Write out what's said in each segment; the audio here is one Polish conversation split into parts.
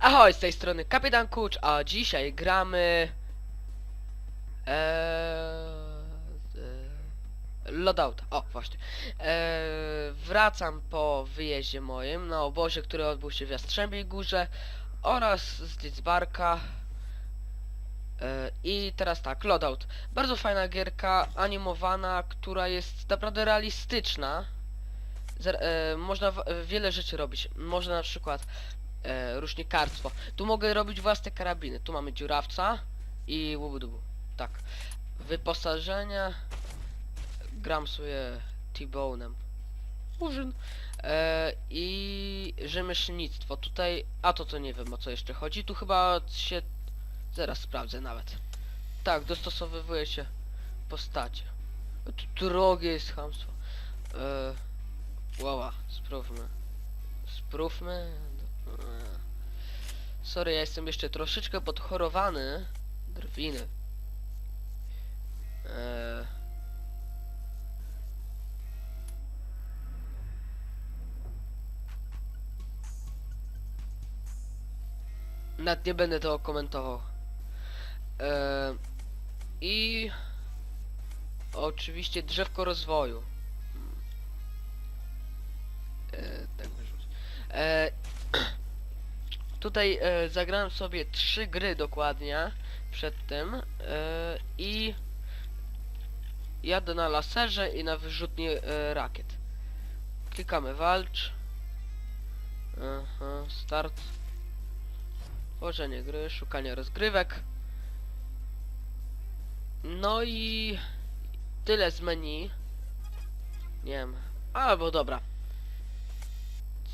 Ahoj, z tej strony Kapitan Kucz, a dzisiaj gramy... Eee, e, Loadout, o właśnie. Eee, wracam po wyjeździe moim na obozie, który odbył się w Jastrzębiej Górze oraz z Lidzbarka. Eee, I teraz tak, Loadout. Bardzo fajna gierka, animowana, która jest naprawdę realistyczna. Zer- e, można w- wiele rzeczy robić. Można na przykład e, rusznikarstwo. Tu mogę robić własne karabiny. Tu mamy dziurawca i łubudubu. Tak. Wyposażenie. Gram sobie T-Bone'em. Murzyn. E, I rzemieślnictwo. Tutaj, a to to nie wiem o co jeszcze chodzi. Tu chyba się, zaraz sprawdzę nawet. Tak, dostosowywuje się postacie. Tu drogie jest chamstwo. E, Łała, spróbmy. Spróbmy. Eee. Sorry, ja jestem jeszcze troszeczkę podchorowany. Drwiny. Eee. Nie będę tego komentował. Eee. I oczywiście drzewko rozwoju. E, tak wyrzuć. Tutaj e, zagrałem sobie trzy gry dokładnie przed tym e, i jadę na laserze i na wyrzutni e, rakiet. Klikamy walcz. Aha, start. Tworzenie gry, szukanie rozgrywek. No i tyle z menu. Nie wiem. Albo dobra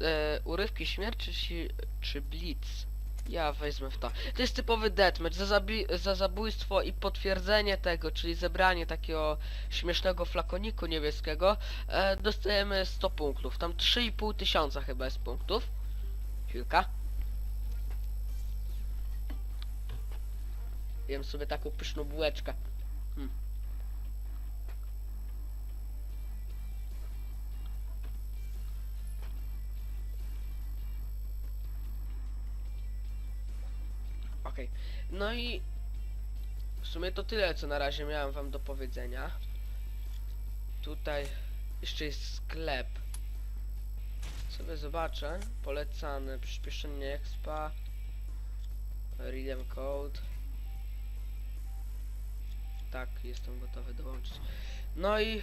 e, urywki śmierci czy, czy blitz? Ja wezmę w to. To jest typowy deathmatch. Za, za zabójstwo i potwierdzenie tego, czyli zebranie takiego śmiesznego flakoniku niebieskiego, e, dostajemy 100 punktów. Tam 3,5 tysiąca chyba jest punktów. Chwilka. Jem sobie taką pyszną bułeczkę. Hmm. No i w sumie to tyle, co na razie miałem wam do powiedzenia. Tutaj jeszcze jest sklep. Sobie zobaczę. Polecane przyspieszenie expa. Redeem code. Tak, jestem gotowy dołączyć. No i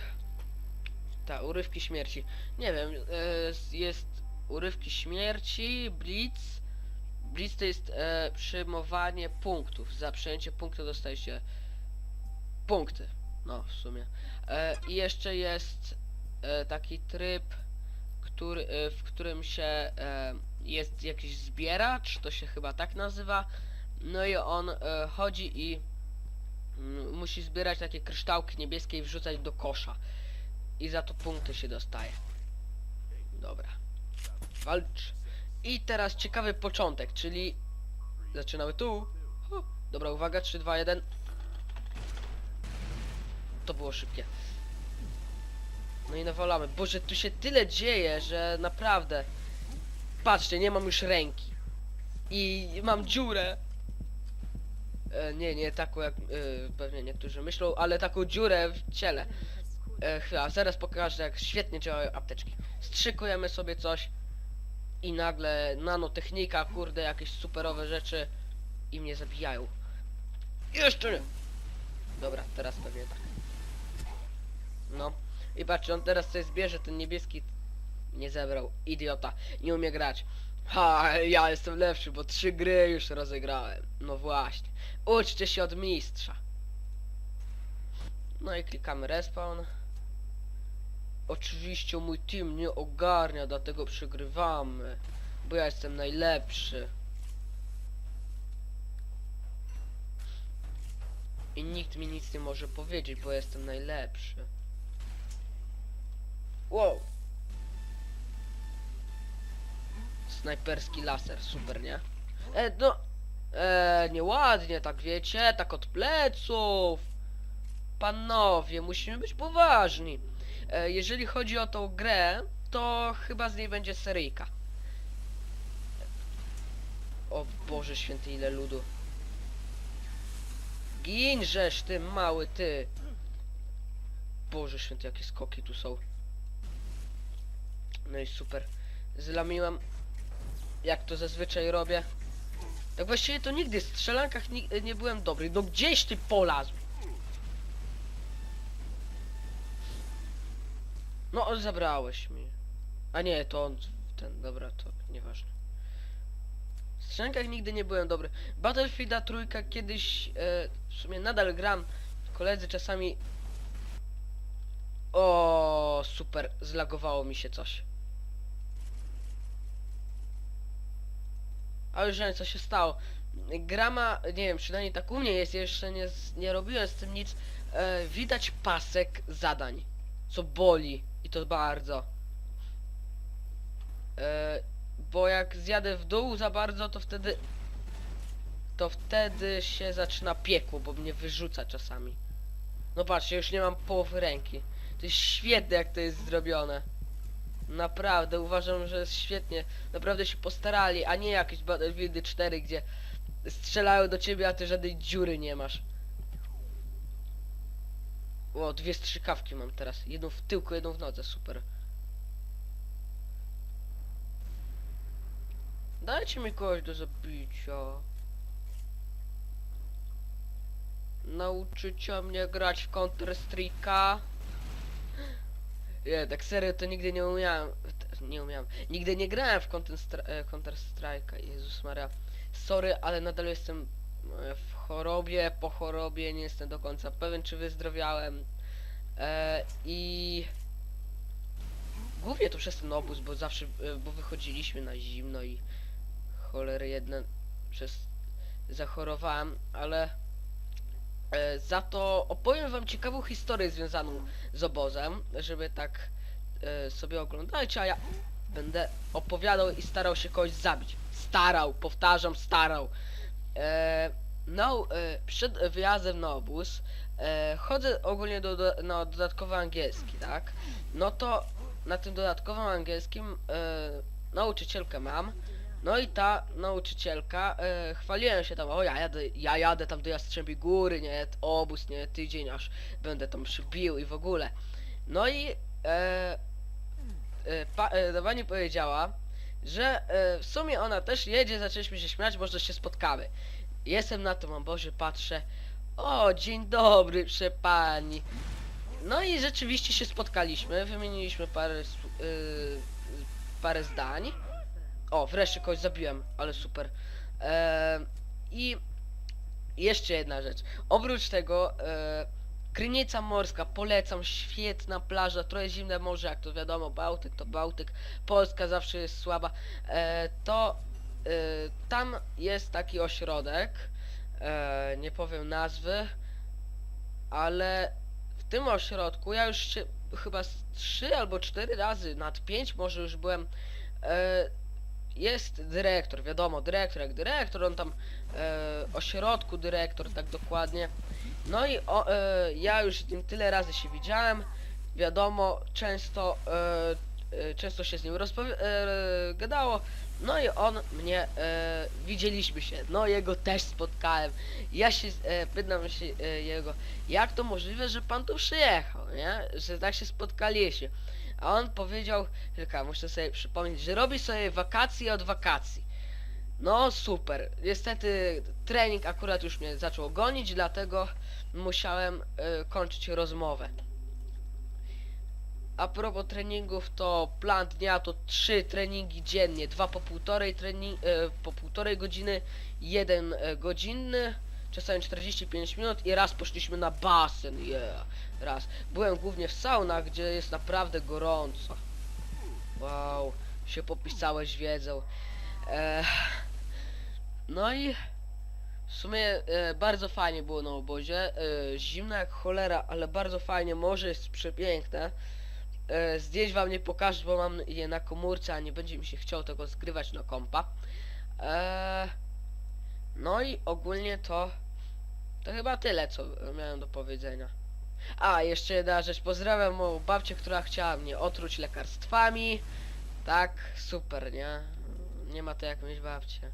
ta, urywki śmierci. Nie wiem, e, jest urywki śmierci, blitz, Blitz to jest e, przyjmowanie punktów. Za przejęcie punktu dostaje się punkty. No, w sumie. E, I jeszcze jest e, taki tryb, który, e, w którym się e, jest jakiś zbieracz, to się chyba tak nazywa. No i on e, chodzi i mm, musi zbierać takie kryształki niebieskie i wrzucać do kosza. I za to punkty się dostaje. Dobra. Walcz. I teraz ciekawy początek, czyli zaczynamy tu. Dobra, uwaga, 3, 2, 1. To było szybkie. No i nawalamy. Boże, tu się tyle dzieje, że naprawdę. Patrzcie, nie mam już ręki. I mam dziurę. E, nie, nie taką jak e, pewnie niektórzy myślą, ale taką dziurę w ciele. E, chwila, zaraz pokażę jak świetnie działają apteczki. Strzykujemy sobie coś i nagle nanotechnika, kurde, jakieś superowe rzeczy i mnie zabijają. Jeszcze nie! Dobra, teraz pewnie tak. No. I patrzcie, on teraz coś zbierze, ten niebieski nie zebrał. Idiota. Nie umie grać. Ha, ja jestem lepszy, bo trzy gry już rozegrałem. No właśnie. Uczcie się od mistrza. No i klikamy respawn. Oczywiście mój team nie ogarnia, dlatego przegrywamy. Bo ja jestem najlepszy. I nikt mi nic nie może powiedzieć, bo jestem najlepszy. Wow! Snajperski laser, super, nie? E, no... E, nieładnie, tak wiecie, tak od pleców. Panowie, musimy być poważni. E, jeżeli chodzi o tą grę, to chyba z niej będzie seryjka. O Boże święty, ile ludu. Ginżesz, ty mały, ty. Boże święty, jakie skoki tu są. No i super. Zlamiłem, jak to zazwyczaj robię. Tak właściwie to nigdy w strzelankach ni nie byłem dobry. No gdzieś ty polazł. No, zabrałeś mi. A nie, to on, ten, dobra, to nieważne. W strzelankach nigdy nie byłem dobry. Battlefielda trójka kiedyś, e, w sumie nadal gram. Koledzy czasami... O, super, zlagowało mi się coś. A już wiem co się stało. Grama, nie wiem, przynajmniej tak u mnie jest, jeszcze nie, nie robiłem z tym nic. E, widać pasek zadań, co boli i to bardzo. E, bo jak zjadę w dół za bardzo, to wtedy to wtedy się zaczyna piekło, bo mnie wyrzuca czasami. No patrzcie, już nie mam połowy ręki. To jest świetne jak to jest zrobione. Naprawdę, uważam, że jest świetnie. Naprawdę się postarali, a nie jakieś Battlefieldy 4, gdzie strzelają do ciebie, a ty żadnej dziury nie masz. O, dwie strzykawki mam teraz. Jedną w tyłku, jedną w nodze, super. Dajcie mi kogoś do zabicia. Nauczycie mnie grać w Counter Strike'a. Nie, tak serio to nigdy nie umiałem. Nie umiałem. Nigdy nie grałem w Counter, e, Strike'a. Jezus Maria. Sorry, ale nadal jestem e, w chorobie, po chorobie, nie jestem do końca pewien, czy wyzdrowiałem. E, I głównie to przez ten obóz, bo zawsze, e, bo wychodziliśmy na zimno i cholery jedne przez zachorowałem, ale e, za to opowiem wam ciekawą historię związaną z obozem, żeby tak e, sobie oglądajcie, a ja będę opowiadał i starał się kogoś zabić. Starał, powtarzam, starał. E, no, e, przed wyjazdem na obóz e, chodzę ogólnie do, do, na dodatkowy angielski, tak? No to na tym dodatkowym angielskim e, nauczycielkę mam. No i ta nauczycielka, e, chwaliłem się tam, o ja jadę, ja jadę tam do Jastrzębiej Góry, nie, obóz, nie, tydzień aż będę tam przybił i w ogóle. No i e, e, pa, e, pani powiedziała, że e, w sumie ona też jedzie, zaczęliśmy się śmiać, może się spotkamy. Jestem na tym obozie, patrzę, o dzień dobry, proszę pani. No i rzeczywiście się spotkaliśmy, wymieniliśmy parę, s- y, parę zdań. O, wreszcie kogoś zabiłem, ale super. Eee, I jeszcze jedna rzecz. Oprócz tego, e, Krynica Morska, polecam, świetna plaża, trochę zimne morze, jak to wiadomo, Bałtyk to Bałtyk, Polska zawsze jest słaba. E, to e, tam jest taki ośrodek, e, nie powiem nazwy, ale w tym ośrodku ja już się chyba trzy albo cztery razy, nad pięć może już byłem. E, jest dyrektor, wiadomo, dyrektor jak dyrektor, on tam ośrodku dyrektor, tak dokładnie. No i o, ja już z nim tyle razy się widziałem, wiadomo, często, często się z nim rozpowi- gadało, no i on mnie, e, widzieliśmy się, no jego też spotkałem. Ja się e, pytam się e, jego, jak to możliwe, że pan tu przyjechał, nie? Że tak się spotkaliśmy. A on powiedział, tylko muszę sobie przypomnieć, że robi sobie wakacje od wakacji. No super. Niestety trening akurat już mnie zaczął gonić, dlatego musiałem e, kończyć rozmowę. A propos treningów, to plan dnia to trzy treningi dziennie, dwa po półtorej trening, e, po półtorej godziny, jeden e, godzinny, czasami 45 minut i raz poszliśmy na basen, yeah, raz. Byłem głównie w saunach, gdzie jest naprawdę gorąco. Wow, się popisałeś wiedzą. E, no i w sumie e, bardzo fajnie było na obozie. E, zimno jak cholera, ale bardzo fajnie. Morze jest przepiękne. E, zdjęć wam nie pokażę, bo mam je na komórce, a nie będzie mi się chciał tego zgrywać na kompa. E, no i ogólnie to to chyba tyle, co miałem do powiedzenia. A, jeszcze jedna rzecz. Pozdrawiam moją babcię, która chciała mnie otruć lekarstwami. Tak, super, nie? Nie ma to jak mieć babcię.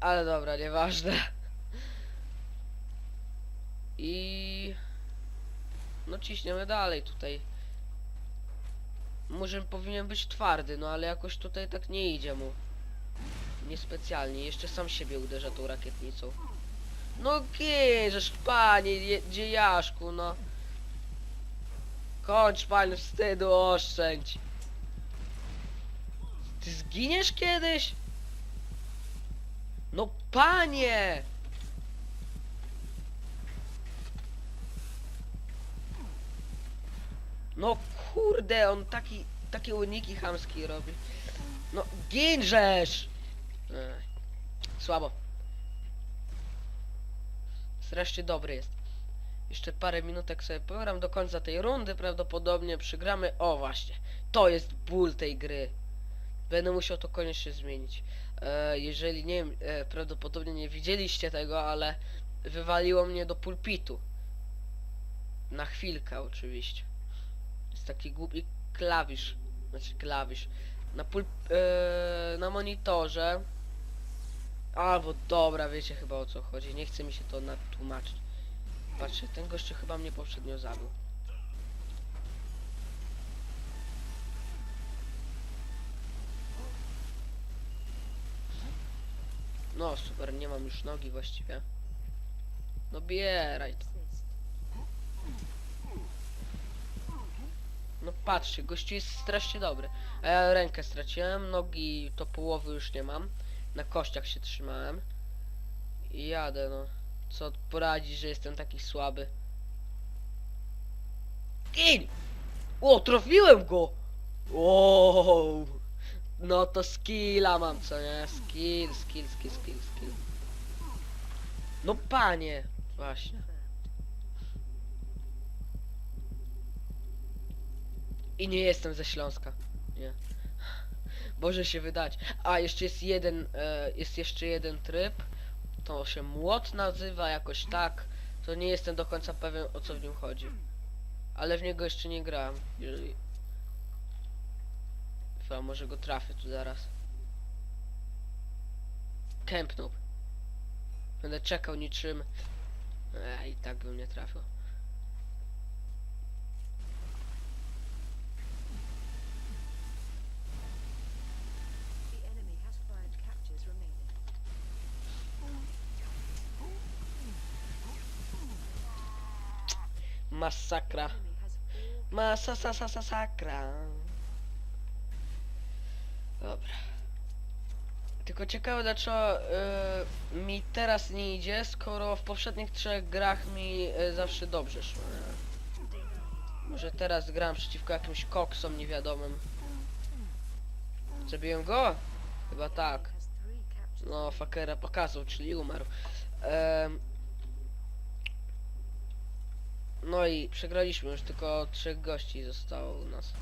Ale dobra, nieważne. I... No ciśniemy dalej tutaj. Może powinien być twardy, no ale jakoś tutaj tak nie idzie mu. Niespecjalnie, jeszcze sam siebie uderza tą rakietnicą. No gieżesz, panie, je- dziejaszku, no. Kończ pan wstydu, oszczędź. Ty zginiesz kiedyś? No panie! No kurde, on taki, takie uniki chamskie robi. No ginżesz! Słabo. Strasznie dobry jest. Jeszcze parę minutek sobie pogram do końca tej rundy, prawdopodobnie przygramy. O właśnie, to jest ból tej gry. Będę musiał to koniecznie zmienić. E, jeżeli nie wiem, e, prawdopodobnie nie widzieliście tego, ale wywaliło mnie do pulpitu. Na chwilkę oczywiście. Taki głupi klawisz. Znaczy klawisz. Na pul e, na monitorze. Albo dobra, wiecie chyba o co chodzi. Nie chce mi się to natłumaczyć. Patrzcie, ten gościu chyba mnie poprzednio zabił. No super, nie mam już nogi właściwie. No bieraj to. No patrzcie, gościu jest strasznie dobry. A ja rękę straciłem, nogi to połowy już nie mam. Na kościach się trzymałem. I jadę no. Co poradzić, że jestem taki słaby. Gin! O, trafiłem go! Wow! No to skilla mam, co nie? Skill, skill, skill, skill, skill. No panie! Właśnie. I nie jestem ze Śląska. Nie. Może się wydać. A, jeszcze jest jeden, e, jest jeszcze jeden tryb. To się młot nazywa jakoś tak. To nie jestem do końca pewien o co w nim chodzi. Ale w niego jeszcze nie grałem. Jeżeli... Chyba może go trafię tu zaraz. Kępnął. Będę czekał niczym. Ej, i tak bym nie trafił. Masakra. Masa sa sa sa. Dobra. Tylko ciekawe dlaczego y, mi teraz nie idzie, skoro w poprzednich trzech grach mi y, zawsze dobrze szło. Może teraz gram przeciwko jakimś koksom niewiadomym. Zabiłem go? Chyba tak. No, fakera pokazał, czyli umarł. No i przegraliśmy, już tylko trzech gości zostało u nas.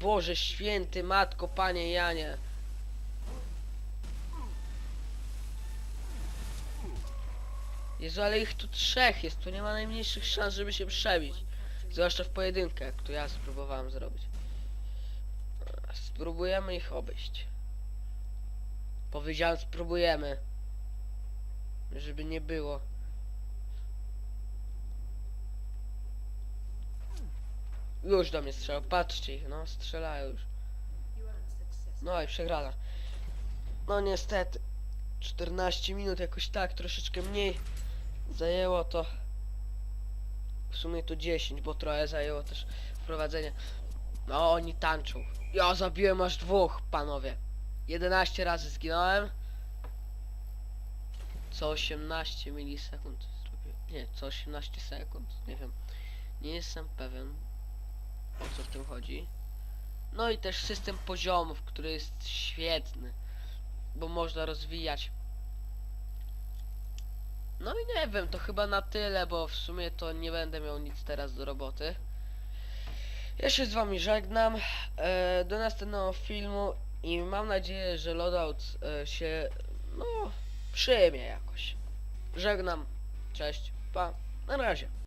Boże święty, matko, panie Janie. Jezu, ale ich tu trzech jest, tu nie ma najmniejszych szans, żeby się przebić. Zwłaszcza w pojedynkę, jak to ja spróbowałem zrobić. Spróbujemy ich obejść. Powiedziałem spróbujemy. Żeby nie było. Już do mnie strzelają, patrzcie ich, no strzelają już. No i przegrana. No niestety. 14 minut jakoś tak, troszeczkę mniej zajęło to. W sumie to 10, bo trochę zajęło też wprowadzenie. No oni tańczą. Ja zabiłem aż dwóch, panowie. 11 razy zginąłem. Co 18 milisekund. Nie, co 18 sekund. Nie wiem. Nie jestem pewien o co w tym chodzi. No i też system poziomów, który jest świetny, bo można rozwijać. No i nie wiem, to chyba na tyle, bo w sumie to nie będę miał nic teraz do roboty. Ja się z wami żegnam, e, do następnego filmu i mam nadzieję, że loadout e, się, no, przyjmie jakoś. Żegnam, cześć, pa, na razie.